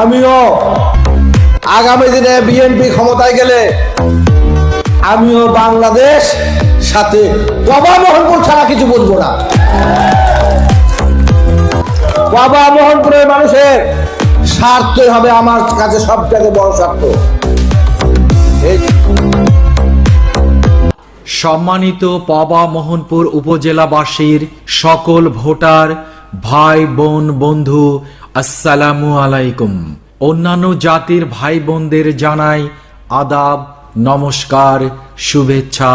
আমিও আগামী দিনে বিএনপি ক্ষমতায় গেলে আমিও বাংলাদেশ সাথে বাবা মোহনপুর ছাড়া কিছু বলব না। বাবা মোহনপুরের মানুষের স্বার্থই হবে আমার কাছে সব সবথেকে বড় স্বার্থ। সম্মানিত পবা মোহনপুর উপজেলাবাসীর সকল ভোটার ভাই বোন বন্ধু আসসালামু আলাইকুম। অন্যান্য জাতির ভাই বোনদের জানাই আদাব নমস্কার শুভেচ্ছা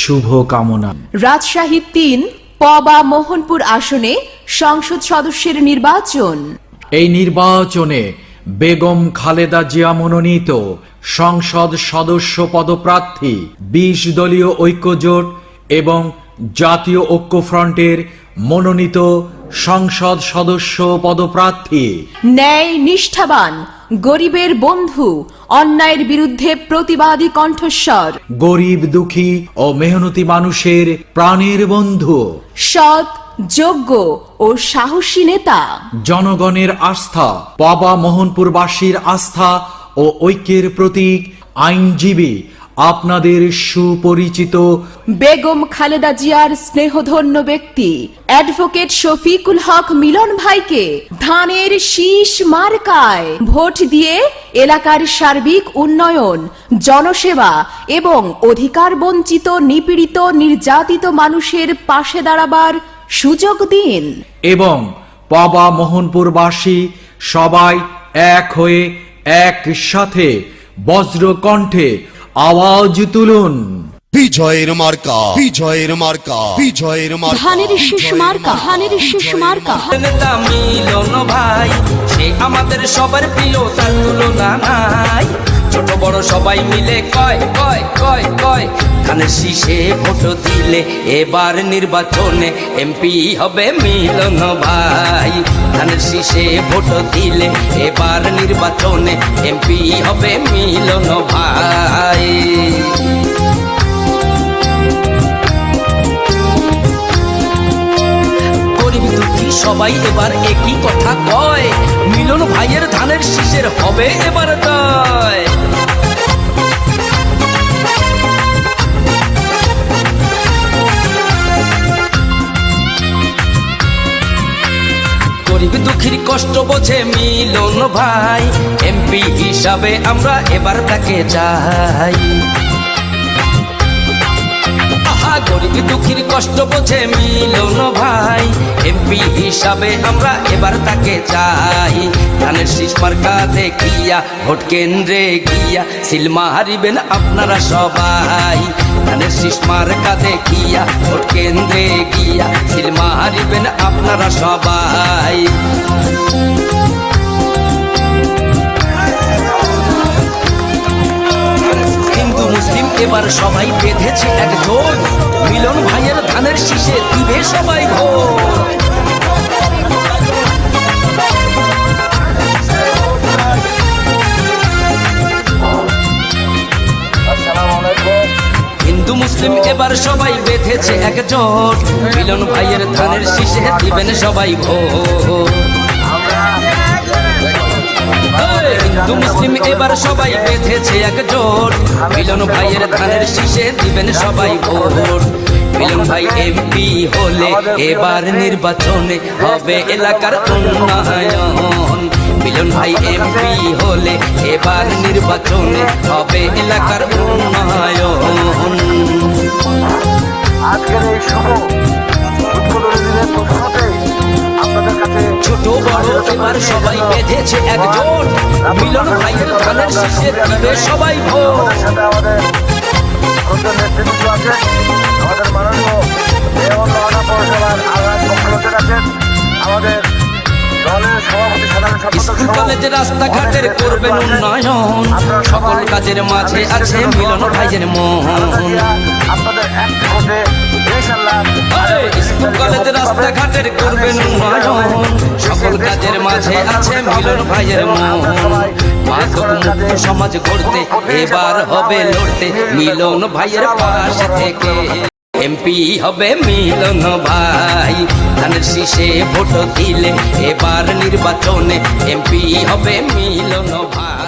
শুভ কামনা রাজশাহী তিন পবা মোহনপুর আসনে সংসদ সদস্যের নির্বাচন। এই নির্বাচনে বেগম খালেদা জিয়া মনোনীত সংসদ সদস্য পদপ্রার্থী বিশ দলীয় ঐক্যজোট এবং জাতীয় ঐক্যফ্রন্টের মনোনীত সংসদ সদস্য পদপ্রার্থী। ন্যায় নিষ্ঠাবান গরিবের বন্ধু অন্যায়ের বিরুদ্ধে প্রতিবাদী কণ্ঠস্বর। গরিব দুঃখী ও মেহনতি মানুষের প্রাণের বন্ধু। সৎ যোগ্য ও সাহসী নেতা। জনগণের আস্থা বাবা মোহনপুরবাসীর আস্থা ও ঐক্যের প্রতীক আইনজীবী আপনাদের সুপরিচিত বেগম খালেদা জিয়ার স্নেহধন্য ব্যক্তি অ্যাডভোকেট শফিকুল হক মিলন ভাইকে ধানের শীষ মার্কায় ভোট দিয়ে এলাকার সার্বিক উন্নয়ন জনসেবা এবং অধিকার বঞ্চিত নিপীড়িত নির্যাতিত মানুষের পাশে দাঁড়াবার সুযোগ দিন। এবং পাবা মোহনপুরবাসী সবাই এক হয়ে এক সাথে বজ্র কণ্ঠে আওয়াজ তুলুন। বিজয়ের মার্কা বিজয়ের মার্কা বিজয়ের মার্কা ধানের শেষ মার্কা ধানের শেষ মার্কা। নেতা মিলন ভাই সে আমাদের সবার প্রিয় তার তুলনা নাই। ছোট বড় সবাই মিলে কয় কয় কয় কয়। ধানের শীষে ভোট দিলে এবার নির্বাচনে এমপি হবে মিলন ভাই। ধানের শীষে ভোট দিলে এবার নির্বাচনে এমপি হবে মিলন ভাই। সবাই এবার একই কথা কয়, মিলন ভাইয়ের ধানের শীষের হবে এবার জয়। কষ্ট বোঝে মিলন ভাই। এমপি হিসাবে আমরা এবার তাকে চাই। আহা, গরিব দুঃখীর কষ্ট বোঝে মিলন ভাই। এমপি হিসাবে আমরা এবার তাকে চাই। ধানের শীষ মার্কা দেখিয়া, ভোট কেন্দ্রে গিয়া সিলমা হারিবেন আপনারা সবাই। ধানের শীষ মার্কা দেখিয়া, ভোট কেন্দ্রে গিয়া সিলমা হারিবেন আপনারা সবাই। মুসলিম এবার সবাই বেঁধেছে একজন মিলন ভাইয়ের ধানের শীষে দিবে সবাই ভোট। মুসলিম এবার সবাই বেঁধেছে একজোট। মিলন ভাইয়ের ধানের শীষে দিবেন সবাই ভোট। হিন্দু মুসলিম এবার সবাই বেঁধেছে একজোট। মিলন ভাইয়ের ধানের শীষে দিবেন সবাই ভোট। মিলন ভাই এমপি হলে এবার নির্বাচনে হবে এলাকার উন্নয়ন। মিলন ভাই এমপি হলে এবার নির্বাচনে হবে এলাকার উন্নয়ন। আজকের এই শুভ ছোট বড় এবার সবাই বেঁধেছে একজোট। মিলন ভাইয়ের ধানের শীষে দিবে সবাই ভোট। আমাদের নেতৃত্ব আছেন আমাদের কলেজের রাস্তাঘাটের করবেন উন্নয়ন সকল কাজের মাঝে আছে মিলন ভাইয়ের মন। স্কুল কলেজের রাস্তাঘাটের করবেন উন্নয়ন সকল কাজের মাঝে আছে মিলন ভাইয়ের মন। মুক্ত সমাজ গড়তে এবার হবে লড়তে মিলন ভাইয়ের পাশে থেকে। এমপি হবে মিলন ভাই। ধানের শীষে ভোট দিলে এবার নির্বাচনে এমপি হবে মিলন ভাই।